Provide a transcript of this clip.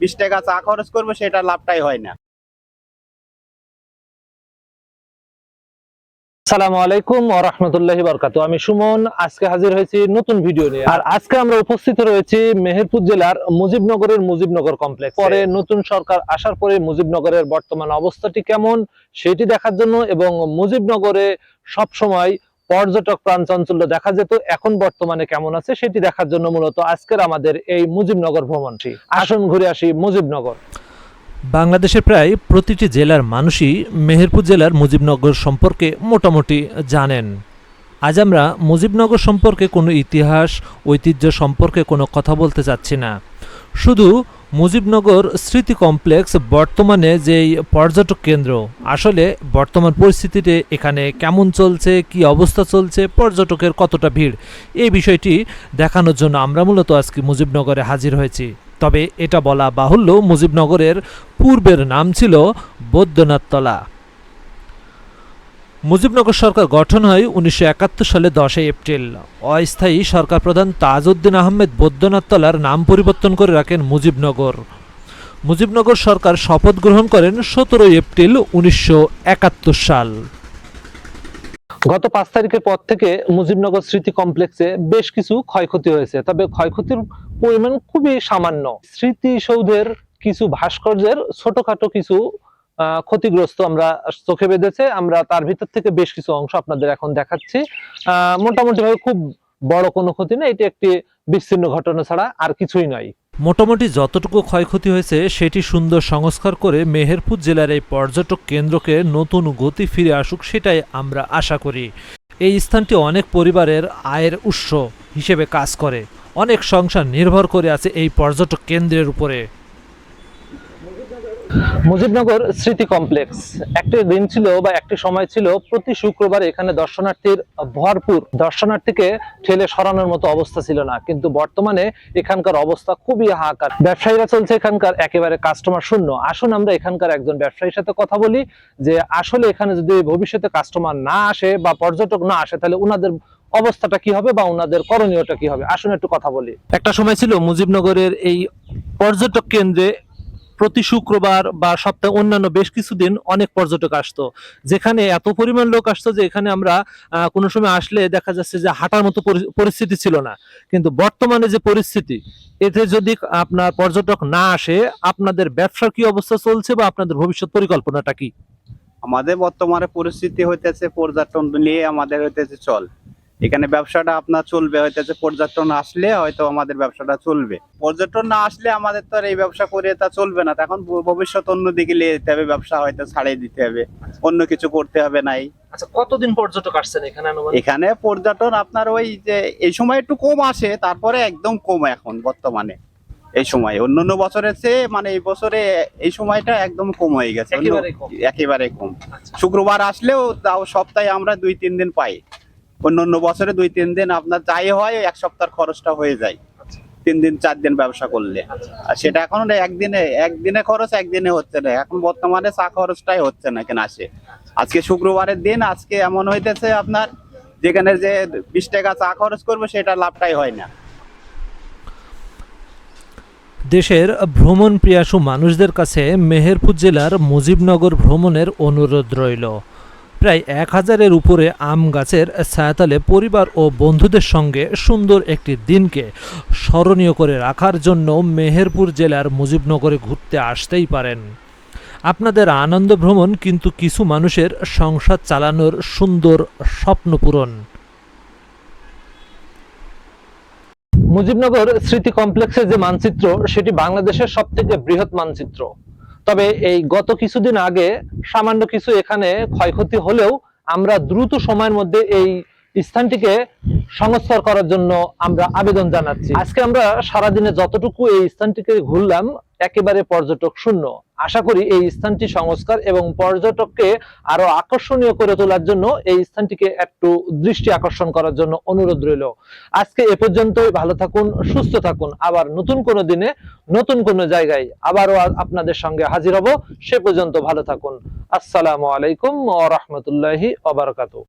বিশ টাকা চা খরচ করব সেটা লাভটাই হয় না। সালামু আলাইকুম ও রহমতুল্লাহি বরকাতু আমি সুমন আজকে হাজির হয়েছি নতুন ভিডিও নিয়ে। আর আজকে আমরা উপস্থিত রয়েছি মেহেরপুর জেলার মুজিবনগরের মুজিবনগর কমপ্লেক্স। পরে নতুন সরকার আসার পরে মুজিবনগরের বর্তমান অবস্থাটি কেমন সেটি দেখার জন্য এবং মুজিবনগরে সব সময় পর্যটক প্রাণচাঞ্চল্য দেখা যেত এখন বর্তমানে কেমন আছে সেটি দেখার জন্য মূলত আজকের আমাদের এই মুজিবনগর ভ্রমণটি। আসুন ঘুরে আসি মুজিবনগর। বাংলাদেশের প্রায় প্রতিটি জেলার মানুষই মেহেরপুর জেলার মুজিবনগর সম্পর্কে মোটামুটি জানেন। আজ আমরা মুজিবনগর সম্পর্কে কোনো ইতিহাস ঐতিহ্য সম্পর্কে কোনো কথা বলতে চাচ্ছি না। শুধু মুজিবনগর স্মৃতি কমপ্লেক্স বর্তমানে যেই পর্যটক কেন্দ্র, আসলে বর্তমান পরিস্থিতিতে এখানে কেমন চলছে, কি অবস্থা চলছে, পর্যটকের কতটা ভিড়, এই বিষয়টি দেখানোর জন্য আমরা মূলত আজকে মুজিবনগরে হাজির হয়েছি। তবে এটা বলা বাহুল্য, মুজিবনগরের পূর্বের নাম ছিল বৈদ্যনাথতলা। মুজিবনগর সরকার গঠন হয় উনিশশো একাত্তর সালে দশই এপ্রিল। অস্থায়ী সরকার প্রধান তাজউদ্দিন আহমেদ বৈদ্যনাথতলার নাম পরিবর্তন করে রাখেন মুজিবনগর। মুজিবনগর সরকার শপথ গ্রহণ করেন সতেরোই এপ্রিল উনিশশো একাত্তর সাল। গত পাঁচ তারিখের পর থেকে মুজিবনগর স্মৃতি কমপ্লেক্সে বেশ কিছু ক্ষয়ক্ষতি হয়েছে, তবে ক্ষয়ক্ষতির পরিমাণ খুবই সামান্য। স্মৃতিসৌধের কিছু ভাস্কর্যের ছোটখাটো কিছু ক্ষতিগ্রস্ত আমরা চোখে বেঁধেছে, আমরা তার ভিতর থেকে বেশ কিছু অংশ আপনাদের এখন দেখাচ্ছি। মোটামুটি ভাবে খুব বড় কোনো ক্ষতি না, এটি একটি বিচ্ছিন্ন ঘটনা ছাড়া আর কিছুই নয়। মোটামুটি যতটুকু ক্ষয়ক্ষতি হয়েছে, সেটি সুন্দর সংস্কার করে মেহেরপুর জেলার এই পর্যটক কেন্দ্রকে নতুন গতি ফিরে আসুক, সেটাই আমরা আশা করি। এই স্থানটি অনেক পরিবারের আয়ের উৎস হিসেবে কাজ করে। অনেক সংসার নির্ভর করে আছে এই পর্যটক কেন্দ্রের উপরে। মুজিবনগর স্মৃতি কমপ্লেক্স। একটি দিন ছিল বা একটি সময় ছিল প্রতি শুক্রবার এখানে দর্শনার্থীর ভরপুর। দর্শনার্থীকে ঠেলে সরানোর মতো অবস্থা ছিল না, কিন্তু বর্তমানে এখানকার অবস্থা খুবই হাহাকার। ব্যবসায়ীরা চলছে এখানকার একেবারে কাস্টমার শূন্য। আসুন আমরা এখানকার একজন ব্যবসায়ীর সাথে কথা বলি, যে আসলে এখানে যদি ভবিষ্যতে কাস্টমার না আসে বা পর্যটক না আসে, তাহলে উনাদের অবস্থাটা কি হবে বা ওনাদের করণীয়টা কি হবে? আসুন একটু কথা বলি। একটা সময় ছিল মুজিবনগরের এই পর্যটক কেন্দ্রে প্রতি শুক্রবার বা সপ্তাহে অন্যান্য বেশ কিছুদিন অনেক পর্যটক আসতো। যেখানে এত পরিমাণ লোক আসতো যে এখানে আমরা কোনো সময় আসলে দেখা যাচ্ছে যে হাঁটার মতো পরি- পরিস্থিতি ছিল না। কিন্তু বর্তমানে যে পরিস্থিতি, এতে যদি আপনার পর্যটক না আসে, আপনাদের ব্যবসার কি অবস্থা চলছে বা আপনাদের ভবিষ্যৎ পরিকল্পনাটা কি? আমাদের বর্তমানে পরিস্থিতি হইতেছে পর্যটন নিয়ে আমাদের হইতেছে চল। এখানে ব্যবসাটা আপনার চলবে হইতেছে পর্যটন আসলে হয়তো আমাদের ব্যবসাটা চলবে। পর্যটন না আসলে আমাদের তো আর এই ব্যবসা করে তা চলবে না। তখন ভ- ভবিষ্যৎ অন্য দিকে নিয়ে যেতে হবে ব্যবসা হয়তো ছাড়িয়ে দিতে হবে। অন্য কিছু করতে হবে নাই। আচ্ছা কতদিন পর্যটক আসছেন এখানে এখানে পর্যটন আপনার ওই যে এই সময় একটু কম আসে তারপরে একদম কম এখন বর্তমানে। এই সময় অন্যান্য বছরের চেয়ে মানে এই বছরে এই সময়টা একদম কম হয়ে গেছে। অন্য-। একেবারে কম। আচ্ছা। শুক্রবার আসলেও তাও সপ্তাহে আমরা দুই তিন দিন পাই। অন্য অন্য বছরে দুই তিন দিন আপনার যাই হয় এক সপ্তাহের খরচটা হয়ে যায়। আচ্ছা। তিন দিন চার দিন ব্যবসা করলে। আর সেটা এখন একদিনে একদিনে খরচ একদিনে হচ্ছে না। এখন বর্তমানে চা খরচটাই হচ্ছে না কেন আসে। আজকে শুক্রবারের দিন আজকে এমন হইতেছে আপনার যেখানে যে বিশ টাকা চা খরচ করব সেটা লাভটাই হয় না। দেশের ভ্রমণ প্রিয়াসু মানুষদের কাছে মেহেরপুর জেলার মুজিবনগর ভ্রমণের অনুরোধ রইল। প্রায় এক হাজারের উপরে আম গাছের ছায়াতলে পরিবার ও বন্ধুদের সঙ্গে সুন্দর একটি দিনকে স্মরণীয় করে রাখার জন্য মেহেরপুর জেলার মুজিবনগরে ঘুরতে আসতেই পারেন। আপনাদের আনন্দ ভ্রমণ কিন্তু কিছু মানুষের সংসার চালানোর সুন্দর স্বপ্ন পূরণ। মুজিবনগর স্মৃতি কমপ্লেক্সের যে মানচিত্র, সেটি বাংলাদেশের সব থেকে বৃহৎ মানচিত্র। তবে এই গত কিছুদিন আগে সামান্য কিছু এখানে ক্ষয়ক্ষতি হলেও আমরা দ্রুত সময়ের মধ্যে এই স্থানটিকে সংস্কার করার জন্য আমরা আবেদন জানাচ্ছি। আজকে আমরা সারাদিনে যতটুকু এই স্থানটিকে ঘুরলাম একেবারে পর্যটক শূন্য। আশা করি এই স্থানটি সংস্কার এবং পর্যটককে আরও আকর্ষণীয় করে তোলার জন্য এই স্থানটিকে একটু দৃষ্টি আকর্ষণ করার জন্য অনুরোধ রইল। আজকে এ পর্যন্তই, ভালো থাকুন, সুস্থ থাকুন। আবার নতুন কোনো দিনে, নতুন কোনো জায়গায় আবারও আপনাদের সঙ্গে হাজির হব। সে পর্যন্ত ভালো থাকুন। আসসালামু আলাইকুম ওয়া রাহমাতুল্লাহি ওয়া বারাকাতুহু।